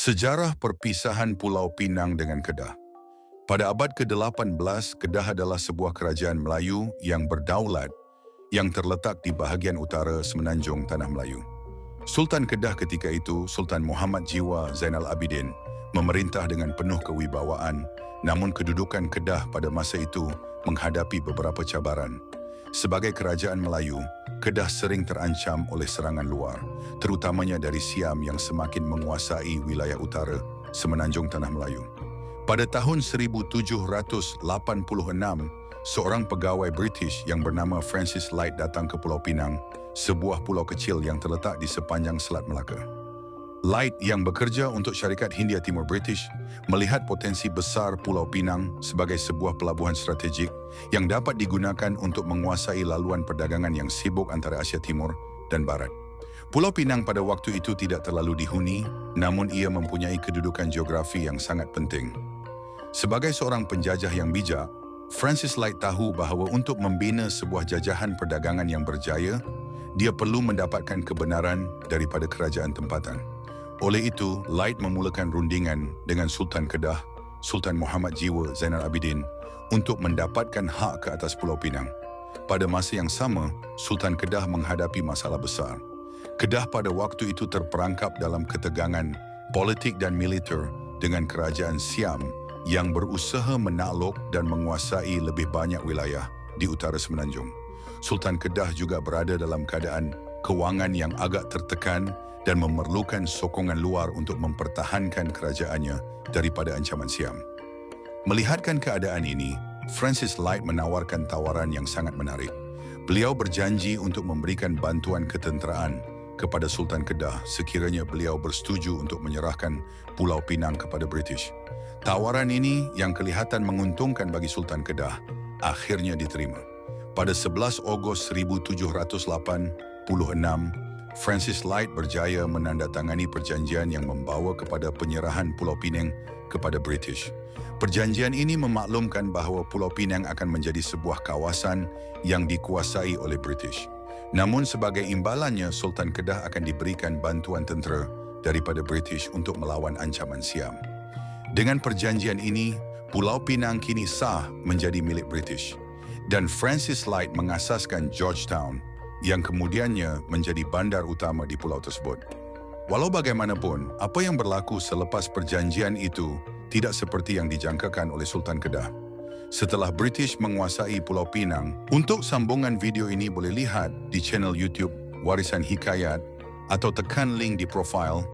Sejarah perpisahan Pulau Pinang dengan Kedah Pada abad ke-18, Kedah adalah sebuah kerajaan Melayu yang berdaulat yang terletak di bahagian utara semenanjung Tanah Melayu. Sultan Kedah ketika itu, Sultan Muhammad Jiwa Zainal Abidin, memerintah dengan penuh kewibawaan, namun kedudukan Kedah pada masa itu menghadapi beberapa cabaran. Sebagai kerajaan Melayu, Kedah sering terancam oleh serangan luar, terutamanya dari Siam yang semakin menguasai wilayah utara semenanjung Tanah Melayu. Pada tahun 1786, seorang pegawai British yang bernama Francis Light datang ke Pulau Pinang, sebuah pulau kecil yang terletak di sepanjang Selat Melaka. Light yang bekerja untuk syarikat Hindia Timur British melihat potensi besar Pulau Pinang sebagai sebuah pelabuhan strategik yang dapat digunakan untuk menguasai laluan perdagangan yang sibuk antara Asia Timur dan Barat. Pulau Pinang pada waktu itu tidak terlalu dihuni, namun ia mempunyai kedudukan geografi yang sangat penting. Sebagai seorang penjajah yang bijak, Francis Light tahu bahawa untuk membina sebuah jajahan perdagangan yang berjaya, dia perlu mendapatkan kebenaran daripada kerajaan tempatan. Oleh itu, Light memulakan rundingan dengan Sultan Kedah, Sultan Muhammad Jiwa Zainal Abidin untuk mendapatkan hak ke atas Pulau Pinang. Pada masa yang sama, Sultan Kedah menghadapi masalah besar. Kedah pada waktu itu terperangkap dalam ketegangan politik dan militer dengan kerajaan Siam yang berusaha menakluk dan menguasai lebih banyak wilayah di utara semenanjung. Sultan Kedah juga berada dalam keadaan kewangan yang agak tertekan dan memerlukan sokongan luar untuk mempertahankan kerajaannya daripada ancaman Siam. Melihatkan keadaan ini, Francis Light menawarkan tawaran yang sangat menarik. Beliau berjanji untuk memberikan bantuan ketenteraan kepada Sultan Kedah sekiranya beliau bersetuju untuk menyerahkan Pulau Pinang kepada British. Tawaran ini yang kelihatan menguntungkan bagi Sultan Kedah akhirnya diterima. Pada 11 Ogos 1786, Francis Light berjaya menandatangani perjanjian yang membawa kepada penyerahan Pulau Pinang kepada British. Perjanjian ini memaklumkan bahawa Pulau Pinang akan menjadi sebuah kawasan yang dikuasai oleh British. Namun sebagai imbalannya, Sultan Kedah akan diberikan bantuan tentera daripada British untuk melawan ancaman Siam. Dengan perjanjian ini, Pulau Pinang kini sah menjadi milik British dan Francis Light mengasaskan Georgetown yang kemudiannya menjadi bandar utama di pulau tersebut. Walau bagaimanapun, apa yang berlaku selepas perjanjian itu tidak seperti yang dijangkakan oleh Sultan Kedah. Setelah British menguasai Pulau Pinang, untuk sambungan video ini boleh lihat di channel YouTube Warisan Hikayat atau tekan link di profil